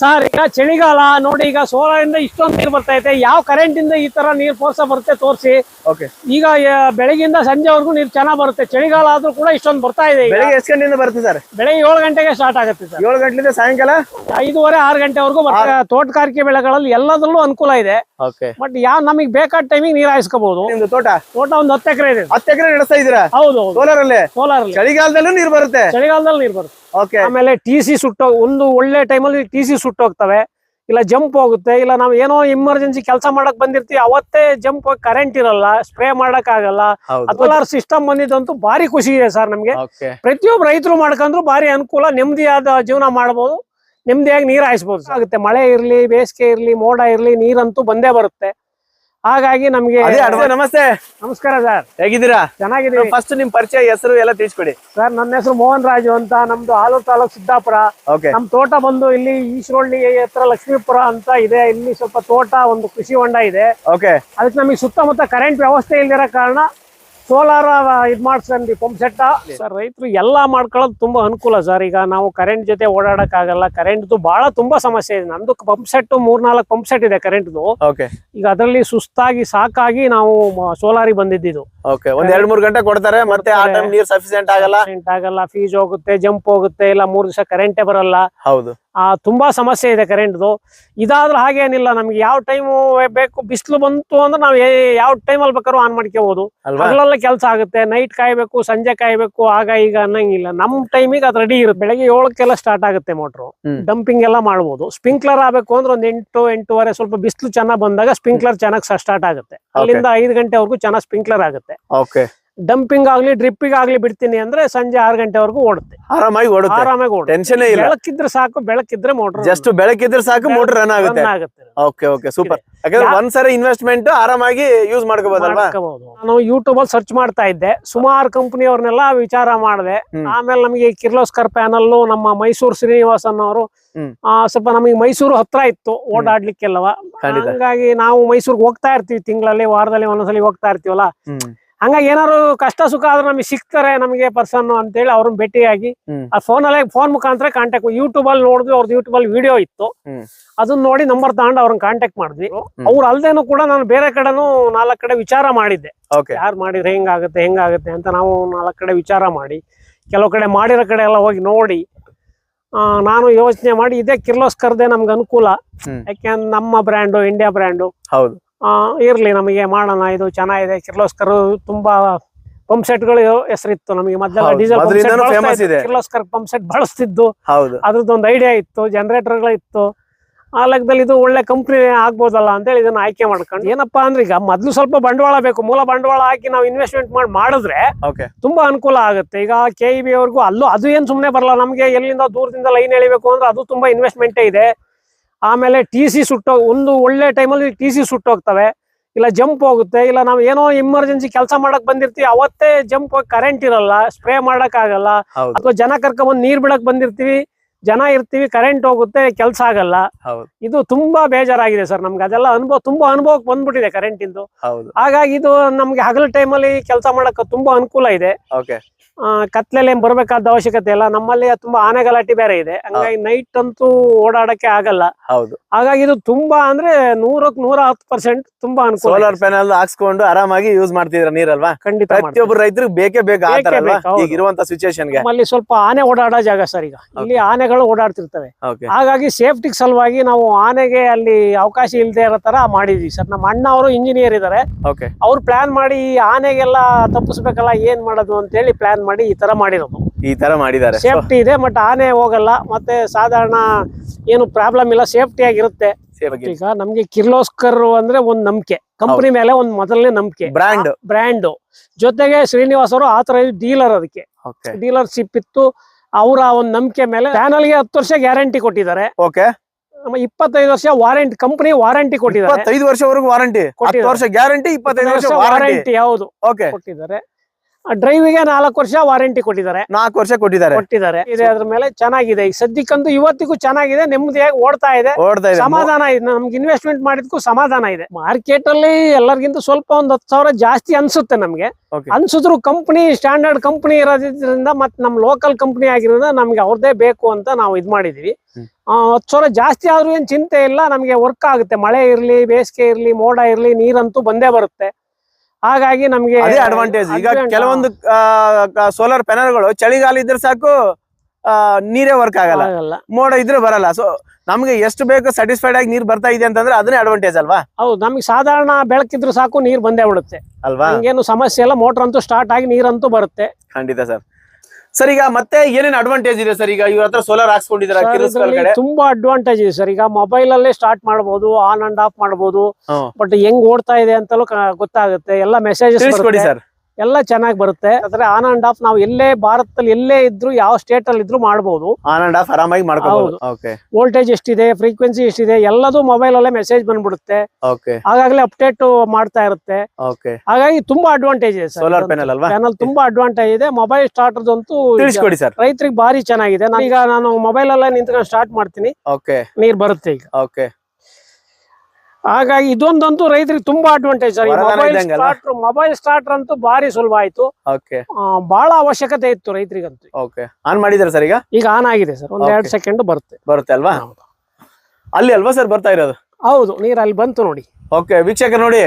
Sir ಈಗ ಚಳಿಗಾಲ ನೋಡಿ ಈಗ ಸೋಲಾರ್ ಇಂದ ಇಷ್ಟೊಂದು ನೀರು ಬರ್ತಾ ಇದೆ ಯಾವ ಕರೆಂಟ್ ಇಂದ ಈ ತರ ನೀರು ಫೋರ್ಸ ಬರುತ್ತೆ ತೋರಿಸಿ. ಓಕೆ ಈಗ ಬೆಳಗಿಂದ ಸಂಜೆವರೆಗೂ ನೀರು ಚೆನ್ನಾಗ್ ಬರುತ್ತೆ. ಚಳಿಗಾಲ ಆದ್ರೂ ಕೂಡ ಇಷ್ಟೊಂದು ಬರ್ತಾ ಇದೆ. ಬೆಳಿಗ್ಗೆ ಎಷ್ಟು ಗಂಟೆಯಿಂದ ಬರುತ್ತೆ ಸರ್? ಬೆಳಗ್ಗೆ ಏಳು ಗಂಟೆಗೆ ಸ್ಟಾರ್ಟ್ ಆಗುತ್ತೆ ಸರ್. ಏಳು ಗಂಟೆಯಿಂದ ಸಾಯಂಕಾಲ? ಐದೂವರೆ ಆರು ಗಂಟೆವರೆಗೂ ಬರುತ್ತೆ ತೋಟಗಾರಿಕೆ ಬೆಳೆಗಳಲ್ಲಿ ಎಲ್ಲದರಲ್ಲೂ ಅನುಕೂಲ ಇದೆ. ಬಟ್ ಯಾವ ನಮಗೆ ಬೇಕಾದ ಟೈಮಿಗೆ ನೀರು ಹಾಯಿಸ್ಕೋಬಹುದು ನಿಮ್ದು ತೋಟ? ತೋಟ ಒಂದು ಹತ್ತು ಎಕರೆ ಇದೆ ಹತ್ತು ಎಕರೆ ನಡೆಸ್ತಾ ಇದ್ದೀರಾ? ಹೌದು ಸೋಲಾರ್ ಅಲ್ಲಿ? ಸೋಲಾರ್ ಚಳಿಗಾಲದಲ್ಲೂ ನೀರು ಬರುತ್ತೆ? ಚಳಿಗಾಲದಲ್ಲಿ ನೀರು ಬರುತ್ತೆ. ಆಮೇಲೆ ಟಿ ಸಿ ಸುಟ್ಟೋ ಒಂದು ಒಳ್ಳೆ ಟೈಮಲ್ಲಿ ಟಿ ಸಿ ಸುಟ್ಟೋಗ್ತವೆ. ಇಲ್ಲ ಜಂಪ್ ಹೋಗುತ್ತೆ ಇಲ್ಲ ನಾವು ಏನೋ ಎಮರ್ಜೆನ್ಸಿ ಕೆಲಸ ಮಾಡಕ್ ಬಂದಿರ್ತೀವಿ ಅವತ್ತೇ ಜಂಪ್ ಹೋಗಿ ಕರೆಂಟ್ ಇರಲ್ಲ ಸ್ಪ್ರೇ ಮಾಡಕ್ ಆಗಲ್ಲ. ಸೋಲಾರ್ ಸಿಸ್ಟಮ್ ಬಂದಿದ್ದಂತೂ ಭಾರಿ ಖುಷಿ ಇದೆ ಸರ್ ನಮ್ಗೆ. ಪ್ರತಿಯೊಬ್ಬ ರೈತರು ಮಾಡ್ಕೊಂಡ್ರು ಭಾರಿ ಅನುಕೂಲ ನೆಮ್ಮದಿಯಾದ ಜೀವನ ಮಾಡಬಹುದು ನೆಮ್ಮದಿಯಾಗಿ ನೀರ್ ಹಾಯಿಸ್ಬೋದು. ಆಗುತ್ತೆ ಮಳೆ ಇರ್ಲಿ ಬೇಸಿಗೆ ಇರ್ಲಿ ಮೋಡ ಇರ್ಲಿ ನೀರಂತೂ ಬಂದೇ ಬರುತ್ತೆ. ಹಾಗಾಗಿ ನಮ್ಗೆ ನಮಸ್ತೆ. ನಮಸ್ಕಾರ ಸರ್. ಹೇಗಿದ್ದೀರಾ? ಚೆನ್ನಾಗಿದೆ ಫಸ್ಟ್ ನಿಮ್ ಪರಿಚಯ ಹೆಸರು ಎಲ್ಲ ತಿಳಿಸ್ಕೊಡಿ. ಸರ್ ನನ್ನ ಹೆಸರು ಮೋಹನ್ ರಾಜು ಅಂತ ನಮ್ದು ಆಲೂರು ತಾಲೂಕ್ ಸಿದ್ದಾಪುರ. ನಮ್ ತೋಟ ಬಂದು ಇಲ್ಲಿ ಈಶ್ವರಳ್ಳಿ ಹತ್ರ ಲಕ್ಷ್ಮೀಪುರ ಅಂತ ಇದೆ. ಇಲ್ಲಿ ಸ್ವಲ್ಪ ತೋಟ ಒಂದು ಕೃಷಿ ಹೊಂಡ ಇದೆ. ಓಕೆ ಅದಕ್ಕೆ ನಮಗೆ ಸುತ್ತಮುತ್ತ ಕರೆಂಟ್ ವ್ಯವಸ್ಥೆ ಇಲ್ದಿರೋ ಕಾರಣ ಸೋಲಾರ್ ಇದ್ ಮಾಡ್ಸ್ಕೊಂಡ್ವಿ ಪಂಪ್ ಸೆಟ್ ಸರ್ ರೈತರು ಎಲ್ಲಾ ಮಾಡ್ಕೊಳ್ಳೋದು ತುಂಬಾ ಅನುಕೂಲ ಸರ್. ಈಗ ನಾವು ಕರೆಂಟ್ ಜೊತೆ ಓಡಾಡಕ್ ಆಗಲ್ಲ ಕರೆಂಟ್ದು ಬಹಳ ತುಂಬಾ ಸಮಸ್ಯೆ ಇದೆ. ನಮ್ದು ಪಂಪ್ ಸೆಟ್ ಮೂರ್ನಾಲ್ಕು ಪಂಪ್ ಸೆಟ್ ಇದೆ ಕರೆಂಟ್ದು ಓಕೆ. ಈಗ ಅದರಲ್ಲಿ ಸುಸ್ತಾಗಿ ಸಾಕಾಗಿ ನಾವು ಸೋಲಾರಿಗೆ ಬಂದಿದ್ದು ಓಕೆ ಒಂದ್ ಎರಡ್ ಮೂರ್ ಗಂಟೆ ಕೊಡ್ತಾರೆ ಮತ್ತೆ ಆ ಟೈಮ್ ನೀರ್ ಸಫಿಸಿಯೆಂಟ್ ಆಗಲ್ಲ. ಆಗಲ್ಲ ಫೀಸ್ ಹೋಗುತ್ತೆ ಜಂಪ್ ಹೋಗುತ್ತೆ ಇಲ್ಲ ಮೂರ್ ದಿವಸ ಕರೆಂಟೇ ಬರಲ್ಲ. ಹೌದು. ತುಂಬಾ ಸಮಸ್ಯೆ ಇದೆ ಕರೆಂಟ್ದು ಇದಾದ್ರೂ ಹಾಗೇನಿಲ್ಲ ನಮ್ಗೆ ಯಾವ ಟೈಮು ಬೇಕು ಬಿಸಿಲು ಬಂತು ಅಂದ್ರೆ ನಾವು ಯಾವ ಟೈಮಲ್ಲಿ ಬೇಕಾದ್ರೂ ಆನ್ ಮಾಡ್ಕೋಬಹುದು ಅಲ್ವಾ? ಹಗಲೆಲ್ಲ ಕೆಲಸ ಆಗುತ್ತೆ ನೈಟ್ ಕಾಯ್ಬೇಕು ಸಂಜೆ ಕಾಯ್ಬೇಕು ಆಗ ಈಗ ಅನ್ನಂಗಿಲ್ಲ. ನಮ್ ಟೈಮಿಗೆ ಅದು ರೆಡಿ ಇರುತ್ತೆ. ಬೆಳಗ್ಗೆ ಏಳಕ್ಕೆಲ್ಲ ಸ್ಟಾರ್ಟ್ ಆಗುತ್ತೆ ಮೋಟ್ರು ಡಂಪಿಂಗ್ ಎಲ್ಲ ಮಾಡ್ಬೋದು. ಸ್ಪ್ರಿಂಕ್ಲರ್ ಆಗಬೇಕು ಅಂದ್ರೆ ಒಂದ್ ಎಂಟು ಎಂಟೂವರೆ ಸ್ವಲ್ಪ ಬಿಸಿಲು ಚೆನ್ನಾಗಿ ಬಂದಾಗ ಸ್ಪ್ರಿಂಕ್ಲರ್ ಚೆನ್ನಾಗಿ ಸ್ಟಾರ್ಟ್ ಆಗುತ್ತೆ. ಅಲ್ಲಿಂದ ಐದು ಗಂಟೆವರೆಗೂ ಚೆನ್ನಾಗಿ ಸ್ಪ್ರಿಂಕ್ಲರ್ ಆಗುತ್ತೆ. ಓಕೆ ಡಂಪಿಂಗ್ ಆಗ್ಲಿ ಡ್ರಿಪ್ಪಿಂಗ್ ಆಗ್ಲಿ ಬಿಡ್ತೀನಿ ಅಂದ್ರೆ ಸಂಜೆ ಆರು ಗಂಟೆವರೆಗೂ ಓಡುತ್ತೆ. ಆರಾಮಾಗಿ ಓಡುತ್ತೆ. ಆರಾಮಾಗಿ ಓಡುತ್ತೆ. ಟೆನ್ಷನ್ ಇಲ್ಲ. ಬೆಳಕಿದ್ರೆ ಸಾಕು ಬೆಳಕಿದ್ರೆ ಮೋಟರ್ ಜಸ್ಟ್ ಬೆಳಕಿದ್ರೆ ಸಾಕು ಮೋಟರ್ ರನ್ ಆಗುತ್ತೆ. ಓಕೆ ಓಕೆ ಸೂಪರ್ ಯಾಕಂದ್ರೆ ಒಂದ್ಸರಿ ಇನ್ವೆಸ್ಟ್ಮೆಂಟ್ ಆರಾಮಾಗಿ ಯೂಸ್ ಮಾಡ್ಕೋಬಹುದಲ್ವಾ ಮಾಡ್ಕೋಬಹುದು ನಾನು ಯೂಟ್ಯೂಬ್ ಅಲ್ಲಿ ಸರ್ಚ್ ಮಾಡ್ತಾ ಇದ್ದೆ. ಸುಮಾರು ಕಂಪನಿಯವ್ರನ್ನೆಲ್ಲ ವಿಚಾರ ಮಾಡಿದೆ. ಆಮೇಲೆ ನಮಗೆ ಕಿರ್ಲೋಸ್ಕರ್ ಪ್ಯಾನಲ್ ನಮ್ಮ ಮೈಸೂರು ಶ್ರೀನಿವಾಸನ್ ಅವರು. ಸ್ವಲ್ಪ ನಮಗೆ ಮೈಸೂರು ಹತ್ರ ಇತ್ತು. ಓಡಾಡ್ಲಿಕ್ಕೆಲ್ಲವಾ. ಹಾಗಾಗಿ ನಾವು ಮೈಸೂರ್ಗೆ ಹೋಗ್ತಾ ಇರ್ತೀವಿ ತಿಂಗಳಲ್ಲಿ ವಾರದಲ್ಲಿ ಒಂದೊಂದ್ಸಲಿ ಹೋಗ್ತಾ ಇರ್ತೀವಲ್ಲ? ಹಂಗಾಗಿ ಏನಾರು ಕಷ್ಟ ಸುಖ ಆದ್ರೆ ನಮಗೆ ಸಿಗ್ತಾರೆ ನಮಗೆ ಪರ್ಸನ್ ಅಂತೇಳಿ ಅವ್ರನ್ನ ಭೇಟಿಯಾಗಿ. ಆ ಆ ಅಲ್ಲಿ ಫೋನ್ ಮುಖಾಂತರ ಕಾಂಟ್ಯಾಕ್ಟ್ ಯೂಟ್ಯೂಬ್ ಅಲ್ಲಿ ನೋಡಿದ್ವಿ ಅವ್ರದ್ದು ಯೂಟ್ಯೂಬ್ ಅಲ್ಲಿ ವಿಡಿಯೋ ಇತ್ತು. ಅದನ್ನ ನೋಡಿ ನಂಬರ್ ತಗೊಂಡು ಅವ್ರನ್ನ ಕಾಂಟ್ಯಾಕ್ಟ್ ಮಾಡಿದ್ವಿ. ಅವ್ರು ಅಲ್ದೇನು ಕೂಡ ನಾನು ಬೇರೆ ಕಡೆನೂ ನಾಲ್ಕು ಕಡೆ ವಿಚಾರ ಮಾಡಿದ್ದೆ. ಯಾರು ಮಾಡಿದ್ರೆ ಹೆಂಗಾಗುತ್ತೆ ಹೆಂಗಾಗುತ್ತೆ ಅಂತ ನಾವು ನಾಲ್ಕು ಕಡೆ ವಿಚಾರ ಮಾಡಿ ಕೆಲವು ಕಡೆ ಮಾಡಿರೋ ಕಡೆ ಎಲ್ಲ ಹೋಗಿ ನೋಡಿ ಆ, ನಾನು ಯೋಚನೆ ಮಾಡಿ ಇದೇ ಕಿರ್ಲೋಸ್ಕರ್ದೆ ನಮ್ಗೆ ಅನುಕೂಲ. ಯಾಕೆ ಯಾಕೆಂದ್ರೆ ನಮ್ಮ ಬ್ರ್ಯಾಂಡು ಇಂಡಿಯಾ ಬ್ರ್ಯಾಂಡು ಹೌದು. ಇರ್ಲಿ ನಮಗೆ ಮಾಡೋಣ ಇದು ಚೆನ್ನಾಗಿದೆ. ಕಿರ್ಲೋಸ್ಕರ್ ತುಂಬಾ ಪಂಪ್ ಸೆಟ್ಗಳು ಹೆಸರಿತ್ತು ನಮಗೆ. ಮೊದಲೆಲ್ಲ ಡೀಸೆಲ್. ಕಿರ್ಲೋಸ್ಕರ್ ಪಂಪ್ ಸೆಟ್ ಬಳಸ್ತಿದ್ದು. ಹೌದು. ಅದ್ರದ್ದು ಒಂದು ಐಡಿಯಾ ಇತ್ತು ಜನರೇಟರ್ಗಳು ಇತ್ತು ಆ ಲೆಕ್ಕದಲ್ಲಿ ಇದು ಒಳ್ಳೆ ಕಂಪ್ನಿ ಆಗ್ಬೋದಲ್ಲ ಅಂತೇಳಿ ಇದನ್ನ ಆಯ್ಕೆ ಮಾಡ್ಕೊಂಡು. ಏನಪ್ಪಾ ಅಂದ್ರೆ ಈಗ ಮೊದ್ಲು ಸ್ವಲ್ಪ ಬಂಡವಾಳ ಬೇಕು. ಮೂಲ ಬಂಡವಾಳ ಹಾಕಿ ನಾವು ಇನ್ವೆಸ್ಟ್ಮೆಂಟ್ ಮಾಡಿ ಮಾಡಿದ್ರೆ ತುಂಬಾ ಅನುಕೂಲ ಆಗುತ್ತೆ. ಈಗ ಕೆ ಇ ಬಿ ಅವ್ರಿಗೂ ಅಲ್ಲೂ ಅದು ಏನ್ ಸುಮ್ಮನೆ ಬರಲ್ಲ. ನಮಗೆ ಎಲ್ಲಿಂದ ದೂರದಿಂದ ಲೈನ್ ಎಳಿಬೇಕು ಅಂದ್ರೆ ಅದು ತುಂಬಾ ಇನ್ವೆಸ್ಟ್ಮೆಂಟೇ ಇದೆ. ಆಮೇಲೆ ಟಿ ಸಿ ಸುಟ್ಟೋ ಒಂದು ಒಳ್ಳೆ ಟೈಮಲ್ಲಿ ಟಿ ಸಿ ಸುಟ್ಟೋಗ್ತವೆ. ಇಲ್ಲ ಜಂಪ್ ಹೋಗುತ್ತೆ ಇಲ್ಲ ನಾವು ಏನೋ ಎಮರ್ಜೆನ್ಸಿ ಕೆಲಸ ಮಾಡಕ್ ಬಂದಿರ್ತೀವಿ ಅವತ್ತೇ ಜಂಪ್ ಹೋಗಿ ಕರೆಂಟ್ ಇರಲ್ಲ ಸ್ಪ್ರೇ ಮಾಡಕ್ ಆಗಲ್ಲ. ಅಥವಾ ಜನ ಕರ್ಕೊಂಡ್ ನೀರ್ ಬಿಡಕ್ ಬಂದಿರ್ತೀವಿ ಜನ ಇರ್ತೀವಿ ಕರೆಂಟ್ ಹೋಗುತ್ತೆ ಕೆಲಸ ಆಗಲ್ಲ. ಇದು ತುಂಬಾ ಬೇಜಾರಾಗಿದೆ ಸರ್ ನಮ್ಗೆ. ಅದೆಲ್ಲ ಅನುಭವ ತುಂಬಾ ಅನುಭವಕ್ಕೆ ಬಂದ್ಬಿಟ್ಟಿದೆ ಕರೆಂಟ್ ಇಂದು. ಹಾಗಾಗಿ ಇದು ನಮ್ಗೆ ಹಗಲ ಟೈಮಲ್ಲಿ ಕೆಲಸ ಮಾಡಕ್ಕೆ ತುಂಬಾ ಅನುಕೂಲ ಇದೆ. ಕತ್ಲೆಯಲ್ಲಿ ಏನ್ ಬರ್ಬೇಕಾದ ಅವಶ್ಯಕತೆ ಇಲ್ಲ. ನಮ್ಮಲ್ಲಿ ತುಂಬಾ ಆನೆ ಗಲಾಟೆ ಬೇರೆ ಇದೆ. ಹಂಗಾಗಿ ನೈಟ್ ಅಂತೂ ಓಡಾಡಕ್ಕೆ ಆಗಲ್ಲ. ಹೌದು. ಹಾಗಾಗಿ ಇದು ತುಂಬಾ ಅಂದ್ರೆ ನೂರಕ್ ನೂರ ಹತ್ತು ಪರ್ಸೆಂಟ್ ತುಂಬಾ ಅನುಕೂಲ ಸೋಲಾರ್. ಪ್ಯಾನಲ್ ಹಾಕ್ಸ್ಕೊಂಡು ಆರಾಮಾಗಿ ಯೂಸ್ ಮಾಡ್ತಿದ್ರ ನೀರಲ್ವಾ? ಖಂಡಿತ. ಪ್ರತಿಯೊಬ್ಬರು ರೈತರಿಗೆ ಬೇಕೇ ಬೇಕು. ಈಗ ಇರುವಂತ ಸಿಚುಯೇಷನ್ ನಮ್ಮಲ್ಲಿ ಸ್ವಲ್ಪ ಆನೆ ಓಡಾಡೋ ಜಾಗ ಸರ್ ಈಗ. ಇಲ್ಲಿ ಆನೆಗಳು ಓಡಾಡ್ತಿರ್ತವೆ. ಹಾಗಾಗಿ ಸೇಫ್ಟಿ ಸಲುವಾಗಿ ನಾವು ಆನೆಗೆ ಅಲ್ಲಿ ಅವಕಾಶ ಇಲ್ಲದೆ ಇರೋ ತರ ಮಾಡಿದ್ವಿ ಸರ್. ನಮ್ಮ ಅಣ್ಣ ಅವರು ಇಂಜಿನಿಯರ್ ಇದ್ದಾರೆ ಅವ್ರು ಪ್ಲಾನ್ ಮಾಡಿ ಈ ಆನೆಗೆಲ್ಲ ತಪ್ಪಿಸ್ಬೇಕಲ್ಲ ಏನ್ ಮಾಡೋದು ಅಂತ ಹೇಳಿ ಪ್ಲಾನ್ ಮಾಡಿ ಈ ತರ ಮಾಡಿರೋದು. ಈ ತರ ಮಾಡಿದ್ದಾರೆ. ಸೇಫ್ಟಿ ಇದೆ ಬಟ್ ಆನೆ ಹೋಗಲ್ಲ. ಮತ್ತೆ ಸಾಧಾರಣ ಏನು ಪ್ರಾಬ್ಲಮ್ ಇಲ್ಲ ಸೇಫ್ಟಿ ಆಗಿರುತ್ತೆ. ಈಗ ನಮ್ಗೆ ಕಿರ್ಲೋಸ್ಕರ್ ಅಂದ್ರೆ ಒಂದ್ ನಂಬಿಕೆ. ಕಂಪನಿ ಮೇಲೆ ಒಂದ್ ಮೊದಲನೇ ನಂಬಿಕೆ. ಬ್ರ್ಯಾಂಡ್ ಬ್ರ್ಯಾಂಡ್ ಜೊತೆಗೆ ಶ್ರೀನಿವಾಸ್ ಅವರು ಆತರ ಡೀಲರ್ ಅದಕ್ಕೆ. ಡೀಲರ್ಶಿಪ್ ಇತ್ತು. ಅವರ ಒಂದು ನಂಬಿಕೆ ಮೇಲೆ ಪ್ಯಾನಲ್ಗೆ ಹತ್ತು ವರ್ಷ ಗ್ಯಾರಂಟಿ ಕೊಟ್ಟಿದ್ದಾರೆ. ಓಕೆ ಇಪ್ಪತ್ತೈದು ವರ್ಷ ವಾರಂಟಿ ಕಂಪನಿ ವಾರಂಟಿ ಕೊಟ್ಟಿದ್ದಾರೆ. ಐದು ವರ್ಷವರೆಗೂ ವಾರಂಟಿ. ವರ್ಷ ಗ್ಯಾರಂಟಿ ಇಪ್ಪತ್ತೈದು ವರ್ಷ ವಾರಂಟಿ ವಾರಂಟಿ ಹೌದು. ಓಕೆ ಕೊಟ್ಟಿದ್ದಾರೆ. ಡ್ರೈವಿಗೆ ನಾಲ್ಕು ವರ್ಷ ವಾರಂಟಿ ಕೊಟ್ಟಿದ್ದಾರೆ. ನಾಲ್ಕು ವರ್ಷ ಕೊಟ್ಟಿದ್ದಾರೆ. ಕೊಟ್ಟಿದ್ದಾರೆ. ಇದೆ ಅದ್ರ ಮೇಲೆ ಚೆನ್ನಾಗಿದೆ. ಈಗ ಸದ್ಯಕ್ಕಂತೂ ಇವತ್ತಿಗೂ ಚೆನ್ನಾಗಿದೆ. ನೆಮ್ಮದಿಯಾಗಿ ಓಡ್ತಾ ಇದೆ. ಓಡ್ತಾ ಇದೆ. ಸಮಾಧಾನ ಇದೆ. ನಮ್ಗೆ ಇನ್ವೆಸ್ಟ್ಮೆಂಟ್ ಮಾಡಿದ್ಕು ಸಮಾಧಾನ ಇದೆ. ಮಾರ್ಕೆಟ್ ಅಲ್ಲಿ ಎಲ್ಲರಿಗಿಂತ ಸ್ವಲ್ಪ ಒಂದ್ ಹತ್ತು ಸಾವಿರ ಜಾಸ್ತಿ ಅನ್ಸುತ್ತೆ ನಮ್ಗೆ. ಅನ್ಸಿದ್ರು ಕಂಪನಿ ಸ್ಟ್ಯಾಂಡರ್ಡ್ ಕಂಪನಿ ಇರೋದ್ರಿಂದ ಮತ್ ನಮ್ ಲೋಕಲ್ ಕಂಪನಿ ಆಗಿರೋದ್ರಿಂದ ನಮ್ಗೆ ಅವ್ರದೇ ಬೇಕು ಅಂತ ನಾವು ಇದ್ ಮಾಡಿದೀವಿ. ಹತ್ತು ಸಾವಿರ ಜಾಸ್ತಿ ಆದ್ರೂ ಏನ್ ಚಿಂತೆ ಇಲ್ಲ. ನಮ್ಗೆ ವರ್ಕ್ ಆಗುತ್ತೆ. ಮಳೆ ಇರ್ಲಿ ಬೇಸಿಗೆ ಇರ್ಲಿ ಮೋಡ ಇರ್ಲಿ ನೀರಂತೂ ಬಂದೇ ಬರುತ್ತೆ. ಹಾಗಾಗಿ ನಮ್ಗೆ ಅದೇ ಅಡ್ವಾಂಟೇಜ್ ಈಗ ಕೆಲವೊಂದು ಸೋಲಾರ್ಗಳು ಚಳಿಗಾಲ ಇದ್ರೆ ಸಾಕು ನೀರೇ ವರ್ಕ್ ಆಗಲ್ಲ. ಆಗಲ್ಲ. ಮೋಡ ಇದ್ರೆ ಬರಲ್ಲ. ಸೊ ನಮ್ಗೆ ಎಷ್ಟು ಬೇಕು ಸ್ಯಾಟಿಸ್ಫೈಡ್ ಆಗಿ ನೀರ್ ಬರ್ತಾ ಇದೆ ಅಂತಂದ್ರೆ ಅದನ್ನೇ ಅಡ್ವಾಂಟೇಜ್ ಅಲ್ವಾ? ಹೌದು ನಮ್ಗೆ ಸಾಧಾರಣ ಬೆಳಕಿದ್ರು ಸಾಕು ನೀರ್ ಬಂದೇ ಬಿಡುತ್ತೆ. ಅಲ್ವಾ? ಏನು ಸಮಸ್ಯೆ ಇಲ್ಲ ಮೋಟರ್ ಅಂತೂ ಸ್ಟಾರ್ಟ್ ಆಗಿ ನೀರಂತೂ ಬರುತ್ತೆ. ಖಂಡಿತ ಸರ್. ಸರ್ ಈಗ ಮತ್ತೆ ಏನೇನು ಅಡ್ವಾಂಟೇಜ್ ಇದೆ ಸರ್? ಈಗ ಇವ್ರ ಹತ್ರ ಸೋಲಾರ್ ಹಾಕ್ಸ್ಕೊಂಡಿದ್ದಾರೆ ಕಡೆ ತುಂಬಾ ಅಡ್ವಾಂಟೇಜ್ ಇದೆ ಸರ್. ಈಗ ಮೊಬೈಲ್ ಅಲ್ಲೇ ಸ್ಟಾರ್ಟ್ ಮಾಡಬಹುದು ಆನ್ ಅಂಡ್ ಆಫ್ ಮಾಡಬಹುದು ಬಟ್ ಹೆಂಗ್ ಓಡ್ತಾ ಇದೆ ಅಂತಲೂ ಗೊತ್ತಾಗುತ್ತೆ. ಎಲ್ಲ ಮೆಸೇಜಸ್ ಕೊಡಿ ಸರ್. ಎಲ್ಲ ಚೆನ್ನಾಗಿ ಬರುತ್ತೆ. ಆದ್ರೆ ಆನ್ ಅಂಡ್ ಆಫ್ ನಾವು ಎಲ್ಲೇ ಭಾರತದಲ್ಲಿ ಎಲ್ಲೇ ಇದ್ರು ಯಾವ ಸ್ಟೇಟ್ ಅಲ್ಲಿ ಇದ್ರು ಮಾಡಬಹುದು ಆನ್ ಅಂಡ್ ಆಫ್ ಆರಾಮಾಗಿ ಮಾಡ್ಕೋಬಹುದು ವೋಲ್ಟೇಜ್ ಎಷ್ಟಿದೆ ಫ್ರೀಕ್ವೆನ್ಸಿ ಎಷ್ಟಿದೆ ಎಲ್ಲದೂ ಮೊಬೈಲ್ ಅಲ್ಲೇ ಮೆಸೇಜ್ ಬಂದ್ಬಿಡುತ್ತೆ. ಓಕೆ ಆಗಾಗ್ಲೇ ಅಪ್ಡೇಟ್ ಮಾಡ್ತಾ ಇರುತ್ತೆ. ಹಾಗಾಗಿ ತುಂಬಾ ಅಡ್ವಾಂಟೇಜ್ ಇದೆ ಸೋಲಾರ್ ಪ್ಯಾನಲ್ ಅಲ್ವಾ? ಪ್ಯಾನಲ್ ತುಂಬಾ ಅಡ್ವಾಂಟೇಜ್ ಇದೆ. ಮೊಬೈಲ್ ಸ್ಟಾರ್ಟರ್ ಅಂತೂ ತಿಳಿಸ್ಕೊಡಿ ಸರ್. ರೈತರಿಗೆ ಬಾರಿ ಚೆನ್ನಾಗಿದೆ. ನಾನೀಗ ಈಗ ನಾನು ಮೊಬೈಲ್ ಅಲ್ಲೇ ನಿಂತ್ಕೊಂಡು ಸ್ಟಾರ್ಟ್ ಮಾಡ್ತೀನಿ. ಓಕೆ ನೀರ್ ಬರುತ್ತೆ ಈಗ. ಓಕೆ ಹಾಗಾಗಿ ಇದೊಂದಂತೂ ರೈತರಿಗೆ ತುಂಬಾ advantage mobile starter mobile starter ಅಂತೂ ಭಾರಿ ಸುಲಭ ಆಯ್ತು. ಬಹಳ ಅವಶ್ಯಕತೆ ಇತ್ತು ರೈತರಿಗಂತೂ ಓಕೆ ಆನ್ ಮಾಡಿದ್ರೆ ಸರ್ ಈಗ? ಈಗ ಆನ್ ಆಗಿದೆ ಸರ್. ಒಂದ್ ಎರಡ್ ಸೆಕೆಂಡ್ ಬರುತ್ತೆ. ಬರುತ್ತೆ ಅಲ್ವಾ? ಅಲ್ಲಿ ಅಲ್ವಾ ಸರ್ ಬರ್ತಾ ಇರೋದು? ಹೌದು ನೀರ್ ಅಲ್ಲಿ ಬಂತು ನೋಡಿ. ಓಕೆ ವೀಕ್ಷಕ ನೋಡಿ.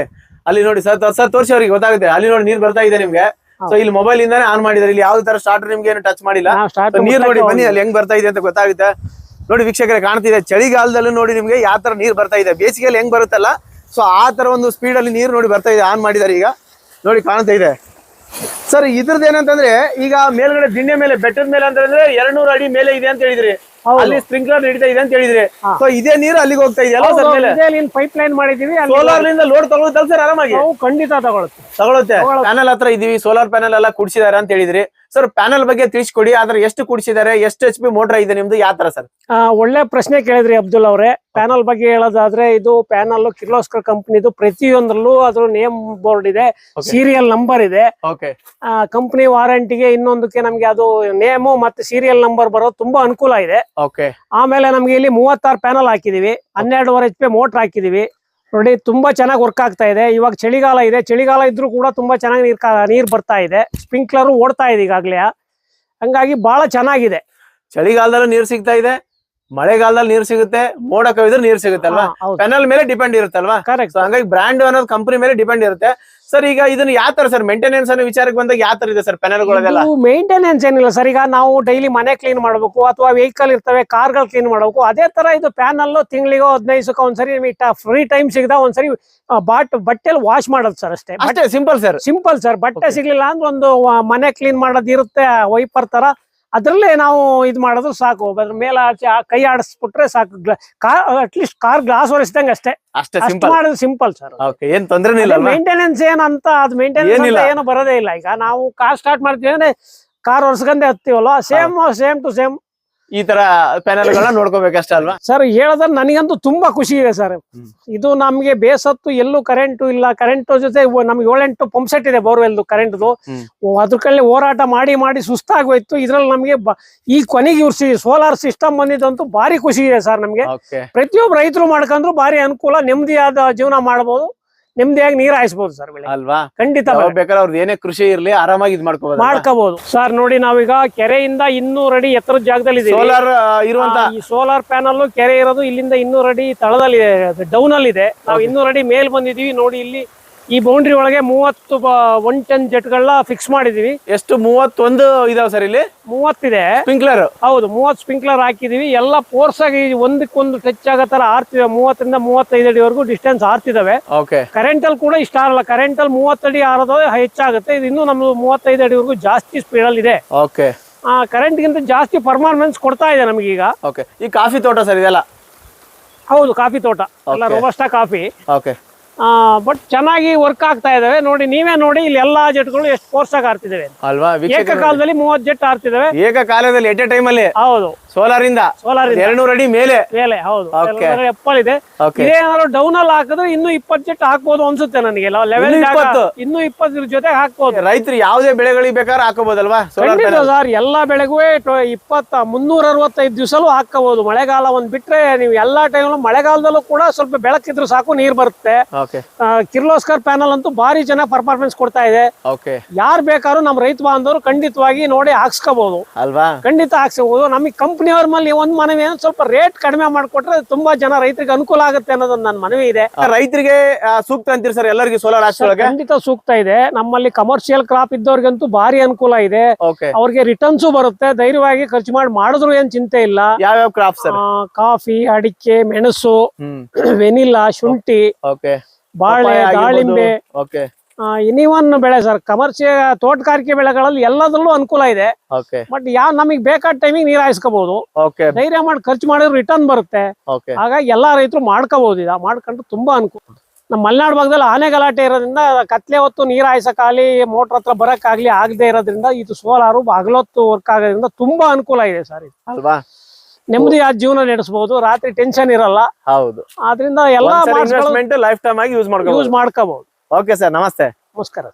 ಅಲ್ಲಿ ನೋಡಿ ಸರ್ ಸರ್ ತೋರಿಸಿ ಅವ್ರಿಗೆ ಗೊತ್ತಾಗುತ್ತೆ. ಅಲ್ಲಿ ನೋಡಿ ನೀರ್ ಬರ್ತಾ ಇದೆ ನಿಮ್ಗೆ. ಸೊ ಇಲ್ಲಿ ಮೊಬೈಲ್ ಇಂದಾನೆ ಆನ್ ಮಾಡಿದಾರೆ ಇಲ್ಲಿ ಯಾವ್ದು ತರ ಸ್ಟಾರ್ಟರ್ ನಿಮ್ಗೆ ಏನು ಟಚ್ ಮಾಡಿಲ್ಲ? ನೀರ್ ನೋಡಿ ಬನ್ನಿ ಅಲ್ಲಿ ಹೆಂಗ್ ಬರ್ತಾ ಇದೆ ಅಂತ ಗೊತ್ತಾಗುತ್ತೆ. ನೋಡಿ ವೀಕ್ಷಕರೇ ಕಾಣ್ತಿದೆ. ಚಳಿಗಾಲದಲ್ಲೂ ನೋಡಿ ನಿಮಗೆ ಯಾವ ತರ ನೀರು ಬರ್ತಾ ಇದೆ. ಬೇಸಿಗೆಯಲ್ಲಿ ಹೆಂಗ್ ಬರುತ್ತಲ್ಲ? ಸೊ ಆ ತರ ಒಂದು ಸ್ಪೀಡ್ ಅಲ್ಲಿ ನೀರು ನೋಡಿ ಬರ್ತಾ ಇದೆ. ಆನ್ ಮಾಡಿದಾರೆ ಈಗ. ನೋಡಿ ಕಾಣ್ತಾ ಇದೆ. ಸರ್ ಇದ್ರದ್ದು ಏನಂತಂದ್ರೆ ಈಗ ಮೇಲ್ಗಡೆ ದಿಣ್ಣೆ ಮೇಲೆ ಬೆಟ್ಟದ ಮೇಲೆ ಅಂತಂದ್ರೆ ಎರಡ್ನೂರು ಅಡಿ ಮೇಲೆ ಇದೆ ಅಂತ ಹೇಳಿದ್ರಿ. ಅಲ್ಲಿ ಸ್ಪ್ರಿಂಕ್ಲರ್ ನಡೀತಾ ಇದೆ ಅಂತ ಹೇಳಿದ್ರಿ. ಸೊ ಇದೇ ನೀರು ಅಲ್ಲಿಗೆ ಹೋಗ್ತಾ ಇದೆ ಪೈಪ್ ಲೈನ್ ಮಾಡಿದೀವಿ ಸೋಲಾರ್ನಿಂದ ಲೋಡ್ ತಗೊಳುತ್ತಲ್ಲ ಸರ್ ಆರಾಮಾಗಿ? ಖಂಡಿತ ತಗೊಳುತ್ತೆ. ತಗೊಳುತ್ತೆ. ಪ್ಯಾನಲ್ ಹತ್ರ ಇದೀವಿ. ಸೋಲಾರ್ ಪ್ಯಾನಲ್ ಎಲ್ಲ ಕುಡಿಸಿದಾರೆ ಅಂತ ಹೇಳಿದ್ರಿ. ಸರ್ ಪ್ಯಾನಲ್ ಬಗ್ಗೆ ತಿಳಿಸ್ಕೊಡಿ. ಆದ್ರೆ ಎಷ್ಟು ಕೂಡಿಸಿದ್ದಾರೆ ಎಷ್ಟು ಎಚ್ ಪಿ ಮೋಟರ್ ಇದೆ ನಿಮ್ದು ಯಾವ ತರ ಸರ್ ಆ, ಒಳ್ಳೆ ಪ್ರಶ್ನೆ ಕೇಳಿದ್ರಿ ಅಬ್ದುಲ್ ಅವರೇ. ಪ್ಯಾನಲ್ ಬಗ್ಗೆ ಹೇಳೋದಾದ್ರೆ ಇದು ಪ್ಯಾನಲ್ ಕಿರ್ಲೋಸ್ಕರ್ ಕಂಪನಿದು ಪ್ರತಿಯೊಂದ್ರಲ್ಲೂ ಅದ್ರ ನೇಮ್ ಬೋರ್ಡ್ ಇದೆ ಸೀರಿಯಲ್ ನಂಬರ್ ಇದೆ. ಕಂಪನಿ ವಾರಂಟಿಗೆ ಇನ್ನೊಂದಕ್ಕೆ ನಮ್ಗೆ ಅದು ನೇಮು ಮತ್ತೆ ಸೀರಿಯಲ್ ನಂಬರ್ ಬರೋದು ತುಂಬಾ ಅನುಕೂಲ ಇದೆ. ಆಮೇಲೆ ನಮ್ಗೆ ಇಲ್ಲಿ ಮೂವತ್ತಾರು ಪ್ಯಾನಲ್ ಹಾಕಿದೀವಿ. ಹನ್ನೆರಡುವರೆ ಎಚ್ ಪಿ ಮೋಟರ್ ಹಾಕಿದೀವಿ. ನೋಡಿ ತುಂಬಾ ಚೆನ್ನಾಗಿ ವರ್ಕ್ ಆಗ್ತಾ ಇದೆ. ಇವಾಗ ಚಳಿಗಾಲ ಇದೆ. ಚಳಿಗಾಲ ಇದ್ರೂ ಕೂಡ ತುಂಬಾ ಚೆನ್ನಾಗಿ ನೀರ್ ನೀರ್ ಬರ್ತಾ ಇದೆ. ಸ್ಪ್ರಿಂಕ್ಲರ್ ಓಡ್ತಾ ಇದೆ ಈಗಾಗಲೇ. ಹಂಗಾಗಿ ಬಹಳ ಚೆನ್ನಾಗಿದೆ. ಚಳಿಗಾಲದಲ್ಲೂ ನೀರು ಸಿಗ್ತಾ ಇದೆ. ಮಳೆಗಾಲದಲ್ಲಿ ನೀರು ಸಿಗುತ್ತೆ. ಮೋಡ ಕವಿದ್ರೆ ನೀರು ಸಿಗುತ್ತೆ ಅಲ್ವಾ? ಪೆನಲ್ ಮೇಲೆ ಡಿಪೆಂಡ್ ಇರುತ್ತಲ್ವಾ? ಕರೆಕ್ಟ್ ಹಂಗಾಗಿ ಬ್ರ್ಯಾಂಡ್ ಅನ್ನೋದು ಕಂಪನಿ ಮೇಲೆ ಡಿಪೆಂಡ್ ಇರುತ್ತೆ. ಸರ್ ಈಗ ಇದನ್ನ ಯಾವ ತರ ಸರ್ ಮೇಂಟೆನೆನ್ಸ್ ಅನ್ನೋ ವಿಚಾರಕ್ಕೆ ಬಂದಾಗ ಯಾವ ತರ ಇದೆ ಸರ್ ಪ್ಯಾನಲ್ಗಳದೆಲ್ಲ ಮೇಂಟೆನೆನ್ಸ್ ಏನಿಲ್ಲ ಸರ್ ಈಗ ನಾವು ಡೈಲಿ ಮನೆ ಕ್ಲೀನ್ ಮಾಡಬೇಕು ಅಥವಾ ವೆಹಿಕಲ್ ಇರ್ತವೆ ಕಾರ್ಗಳು ಕ್ಲೀನ್ ಮಾಡಬೇಕು ಅದೇ ತರ ಇದು ಪ್ಯಾನಲ್ ತಿಂಗಳಿಗೋ ಹದಿನೈದು ಒಂದ್ಸರಿ ಒಂದ್ಸರಿ ಫ್ರೀ ಟೈಮ್ ಸಿಗದ ಒಂದ್ಸರಿ ಬಾಟ್ ಬಟ್ಟೆಲ್ ವಾಶ್ ಮಾಡೋದು ಸರ್ ಅಷ್ಟೇ. ಅಷ್ಟೇ ಸಿಂಪಲ್ ಸರ್ ಸಿಂಪಲ್ ಸರ್ ಬಟ್ಟೆ ಸಿಗ್ಲಿಲ್ಲ ಅಂದ್ರೆ ಒಂದು ಮನೆ ಕ್ಲೀನ್ ಮಾಡೋದಿರುತ್ತೆ ವೈಪರ್ ತರ ಅದ್ರಲ್ಲೇ ನಾವು ಇದು ಮಾಡೋದು ಸಾಕು. ಅದ್ರ ಮೇಲೆ ಆಚೆ ಆ ಕೈ ಆಡಿಸ್ಬಿಟ್ರೆ ಸಾಕು. Car at least car glass ಒರೆಸಿದಂಗೆ ಅಷ್ಟೇ. ಅಷ್ಟೇ ಮಾಡೋದು ಸಿಂಪಲ್ ಸರ್ ಏನ್ ತೊಂದ್ರೆ ಇಲ್ಲ ಮೇಂಟೆನೆನ್ಸ್ ಏನಂತ ಅದು ಮೇಂಟೆನೆನ್ಸ್. ಏನು ಬರೋದೇ ಇಲ್ಲ. ಈಗ ನಾವು ಕಾರ್ ಸ್ಟಾರ್ಟ್ ಮಾಡ್ತೀವಿ ಅಂದ್ರೆ ಕಾರ್ ಒರ್ಸ್ಕೊಂಡೆ ಹತ್ತೀವಲ್ಲ ಸೇಮ್ ಸೇಮ್ ಟು ಸೇಮ್ ಈ ತರ ಪ್ಯಾನಲ್ ಗಳನ್ನ ನೋಡ್ಕೋಬೇಕಷ್ಟೇ ಅಲ್ವಾ? ಸರ್ ಹೇಳದ್ರೆ ನನಗಂತೂ ತುಂಬಾ ಖುಷಿ ಇದೆ ಸರ್ ಇದು ನಮ್ಗೆ ಬೇಸತ್ತು ಎಲ್ಲೂ ಕರೆಂಟು ಇಲ್ಲ. ಕರೆಂಟ್ ಜೊತೆ ನಮ್ಗೆ ಏಳೆಂಟು ಪಂಪ್ ಸೆಟ್ ಇದೆ ಬೋರ್ವೆಲ್ದು ಕರೆಂಟ್ದು. ಅದ್ರ ಕಡೆ ಹೋರಾಟ ಮಾಡಿ ಮಾಡಿ ಸುಸ್ತಾಗೋಯ್ತು. ಇದ್ರಲ್ಲಿ ನಮ್ಗೆ ಈ ಕೊನೆಗೆ ಇವ್ರು ಸೋಲಾರ್ ಸಿಸ್ಟಮ್ ಬಂದಿದ್ದಂತೂ ಭಾರಿ ಖುಷಿ ಇದೆ ಸರ್ ನಮ್ಗೆ. ಪ್ರತಿಯೊಬ್ಬ ರೈತರು ಮಾಡ್ಕೊಂಡ್ರು ಭಾರಿ ಅನುಕೂಲ ನೆಮ್ಮದಿಯಾದ ಜೀವನ ಮಾಡಬಹುದು ನೆಮ್ಮದಿಯಾಗಿ ನೀರ್ ಹಾಯಿಸಬಹುದು ಸರ್ ಬೆಳೆ ಅಲ್ವಾ? ಖಂಡಿತ ಯಾವಾಗ ಬೇಕಾದ್ರೆ ಅವ್ರದ್ದು ಏನೇ ಕೃಷಿ ಇರ್ಲಿ ಆರಾಮಾಗಿ ಇದು ಮಾಡ್ಕೋಬಹುದು ಮಾಡ್ಕೋಬಹುದು ಸರ್ ನೋಡಿ ನಾವೀಗ ಕೆರೆಯಿಂದ ಇನ್ನೂರು ಅಡಿ ಎತ್ತರದ ಜಾಗದಲ್ಲಿ ಇದೀವಿ. ಸೋಲಾರ್ ಇರುವಂತ ಆ, ಈ ಸೋಲಾರ್ ಪ್ಯಾನಲ್ ಕೆರೆ ಇರೋದು ಇಲ್ಲಿಂದ ಇನ್ನೂರು ಅಡಿ ತಳದಲ್ಲಿ ಡೌನ್ ಅಲ್ಲಿ ಇದೆ ನಾವು. ಇನ್ನೂರು ಅಡಿ ಮೇಲ್ ಬಂದಿದೀವಿ ನೋಡಿ ಇಲ್ಲಿ ಈ ಬೌಂಡ್ರಿ ಒಳಗೆ ಮೂವತ್ತು ಒನ್ ಟನ್ ಜೆಟ್ಗಳನ್ನ ಫಿಕ್ಸ್ ಮಾಡಿದೀವಿ. ಎಷ್ಟು? ಮೂವತ್ತೊಂದು ಇದಾವೆ ಸರ್ ಇಲ್ಲಿ? ಮೂವತ್ತಿದೆ. ಸ್ಪ್ರಿಂಕ್ಲರ್ ಹೌದು ಮೂವತ್ತು ಸ್ಪಿಂಕ್ಲರ್ ಹಾಕಿದೀವಿ. ಎಲ್ಲ ಫೋರ್ಸ್ ಆಗಿ ಒಂದಕ್ಕೊಂದು ಟಚ್ ಆಗೋ ತರ ಆರ್ತಿವೆ ಮೂವತ್ತರಿಂದ ಮೂವತ್ತೈದು ಅಡಿವರೆಗೂ ಡಿಸ್ಟೆನ್ಸ್ ಆರ್ತಿದಾವೆ. ಓಕೆ ಕರೆಂಟ್ ಅಲ್ಲಿ ಕೂಡ ಇಷ್ಟ ಆಗಲ್ಲ. ಕರೆಂಟ್ ಅಲ್ಲಿ ಮೂವತ್ತಡಿ ಆರೋದು ಹೆಚ್ಚಾಗುತ್ತೆ. ಇದು ಇನ್ನೂ ನಮ್ದು ಮೂವತ್ತೈದು ಅಡಿವರೆಗೂ ಜಾಸ್ತಿ ಸ್ಪೀಡ್ ಅಲ್ಲಿ ಇದೆ. ಓಕೆ ಆ ಕರೆಂಟ್ ಗಿಂತ ಜಾಸ್ತಿ ಪರ್ಫಾರ್ಮೆನ್ಸ್ ಕೊಡ್ತಾ ಇದೆ ನಮಗೀಗ ಓಕೆ ಈ ಕಾಫಿ ತೋಟ ಸರ್ ಇದೆಲ್ಲ? ಹೌದು ಕಾಫಿ ತೋಟ. ಎಲ್ಲ. Robusta coffee. ಓಕೆ ಬಟ್ ಚೆನ್ನಾಗಿ ವರ್ಕ್ ಆಗ್ತಾ ಇದಾವೆ. ನೋಡಿ ನೀವೇ ನೋಡಿ ಇಲ್ಲಿ ಎಲ್ಲಾ ಜೆಟ್ಗಳು ಎಷ್ಟು ಫೋರ್ಸ್ ಆಗಿ ಆರ್ತಿದಾವೆ ಅಲ್ವಾ. ಏಕಕಾಲದಲ್ಲಿ ಮೂವತ್ತು ಜೆಟ್ ಆರ್ತಿದಾವೆ ಏಕಕಾಲದಲ್ಲಿ ಎಟ್ ಎ ಟೈಮ್ ಅಲ್ಲಿ. ಹೌದು. ಸೋಲಾರ್ ಇಂದ ಸೋಲಾರ್ ಎರಡ್ನೂರು ಅಡಿ ಮೇಲೆ. ಮೇಲೆ ಹೌದು. ಎಪ್ಪಲ್ ಇದೆ. ಇದೇನಾದ್ರು ಡೌನ್ ಅಲ್ಲಿ ಹಾಕಿದ್ರೆ ಇನ್ನು ಇಪ್ಪತ್ತು ಜೆಟ್ ಹಾಕ್ಬೋದು ಅನ್ಸುತ್ತೆ ನನಗೆ. ಲೆವೆಲ್ ಇನ್ನೂ ಇಪ್ಪತ್ತು? ಇನ್ನೂ ಇಪ್ಪತ್ತರ ಜೊತೆ ಹಾಕ್ಬೋದು. ರೈತರು ಯಾವುದೇ ಬೆಳೆಗಳಿಗೆ ಬೇಕಾದ್ರೆ ಹಾಕೋಬಹುದಲ್ವಾ ಸರ್ ಎಲ್ಲಾ ಬೆಳೆಗೂ ಇಪ್ಪತ್ತ ಮುನ್ನೂರ ಅರವತ್ತೈದು ದಿವಸಲೂ ಹಾಕಬಹುದು ಮಳೆಗಾಲ ಒಂದ್ ಬಿಟ್ರೆ ನೀವು ಎಲ್ಲಾ ಟೈಮ್ ಮಳೆಗಾಲದಲ್ಲೂ ಕೂಡ ಸ್ವಲ್ಪ ಬೆಳಕಿದ್ರು ಸಾಕು ನೀರ್ ಬರುತ್ತೆ. ಕಿರ್ಲೋಸ್ಕರ್ ಪ್ಯಾನಲ್ ಅಂತೂ ಭಾರಿ ಜನ ಪರ್ಫಾರ್ಮೆನ್ಸ್ ಕೊಡ್ತಾ ಇದೆ. ಯಾರು ಬೇಕಾದ್ರೂ ನಮ್ಮ ರೈತ ಬಾಂಧವರು ಖಂಡಿತವಾಗಿ ನೋಡಿ ಹಾಕ್ಸ್ಕೋಬಹುದು ಅಲ್ವಾ? ಖಂಡಿತ ಹಾಕ್ಸ್ಕೋಬಹುದು ನಮಗೆ ಕಂಪ್ನಿಯವ್ರ ಮೇಲೆ ಒಂದ್ ಮನವಿ ಏನು ಸ್ವಲ್ಪ ರೇಟ್ ಕಡಿಮೆ ಮಾಡಿಕೊಟ್ರೆ ತುಂಬಾ ಜನ ರೈತರಿಗೆ ಅನುಕೂಲ ಆಗುತ್ತೆ ಅನ್ನೋದೊಂದು ನನ್ನ ಮನವಿ ಇದೆ. ರೈತರಿಗೆ ಸೂಕ್ತ ಅಂತೀರಿ ಸರ್ ಎಲ್ಲರಿಗೂ ಸೋಲಾರ್ ಖಂಡಿತ ಸೂಕ್ತ ಇದೆ. ನಮ್ಮಲ್ಲಿ ಕಮರ್ಷಿಯಲ್ ಕ್ರಾಪ್ ಇದ್ದವ್ರಿಗಂತೂ ಭಾರಿ ಅನುಕೂಲ ಇದೆ. ಅವ್ರಿಗೆ ರಿಟರ್ನ್ಸು ಬರುತ್ತೆ. ಧೈರ್ಯವಾಗಿ ಖರ್ಚು ಮಾಡಿ ಮಾಡಿದ್ರು ಏನ್ ಚಿಂತೆ ಇಲ್ಲ. ಯಾವ್ಯಾವ ಕ್ರಾಪ್ ಸರ್ ಕಾಫಿ ಅಡಿಕೆ ಮೆಣಸು ವೆನಿಲ್ಲಾ ವೆನಿಲಾ ಶುಂಠಿ ಬಾಳೆ ದಾಳಿಂಬೆ. ಓಕೆ ಇನಿವನ್ ಬೆಳೆ ಸರ್ ಕಮರ್ಷಿಯಲ್ ತೋಟಗಾರಿಕೆ ಬೆಳೆಗಳಲ್ಲಿ ಎಲ್ಲದರಲ್ಲೂ ಅನುಕೂಲ ಇದೆ. ಬಟ್ ಯಾವ ನಮಗೆ ಬೇಕಾದ ಟೈಮಿಗೆ ನೀರ್ ಹಾಯಿಸ್ಕೋಬಹುದು ಧೈರ್ಯ ಮಾಡಿ ಖರ್ಚು ಮಾಡಿದ್ರೆ ರಿಟರ್ನ್ ಬರುತ್ತೆ. ಹಾಗಾಗಿ ಎಲ್ಲಾ ರೈತರು ಮಾಡ್ಕೋಬಹುದು ಇದ ಮಾಡ್ಕೊಂಡ್ರೆ ತುಂಬಾ ಅನುಕೂಲ ನಮ್ಮ ಮಲೆನಾಡು ಭಾಗದಲ್ಲಿ ಆನೆ ಗಲಾಟೆ ಇರೋದ್ರಿಂದ ಕತ್ಲೆ ಹೊತ್ತು ನೀರ್ ಹಾಯ್ಸಕ್ಕಾಗ್ಲಿ ಮೋಟರ್ ಹತ್ರ ಬರಕ್ಕಾಗ್ಲಿ ಆಗದೆ ಇರೋದ್ರಿಂದ ಇದು ಸೋಲಾರು ಹಗಲೊತ್ತು ವರ್ಕ್ ಆಗೋದ್ರಿಂದ ತುಂಬಾ ಅನುಕೂಲ ಇದೆ ಸರ್ ಇದು. ಅಲ್ವಾ? ಆ ಜೀವನ ನಡೆಸಬಹುದು ರಾತ್ರಿ ಟೆನ್ಷನ್ ಇರಲ್ಲ. ಹೌದು. ಆದ್ರಿಂದ ಎಲ್ಲಾ ಲೈಫ್ ಟೈಮ್ ಆಗಿ ಯೂಸ್ ಮಾಡ್ಕೋಬಹುದು ಓಕೆ ಸರ್ ನಮಸ್ತೆ. ನಮಸ್ಕಾರ.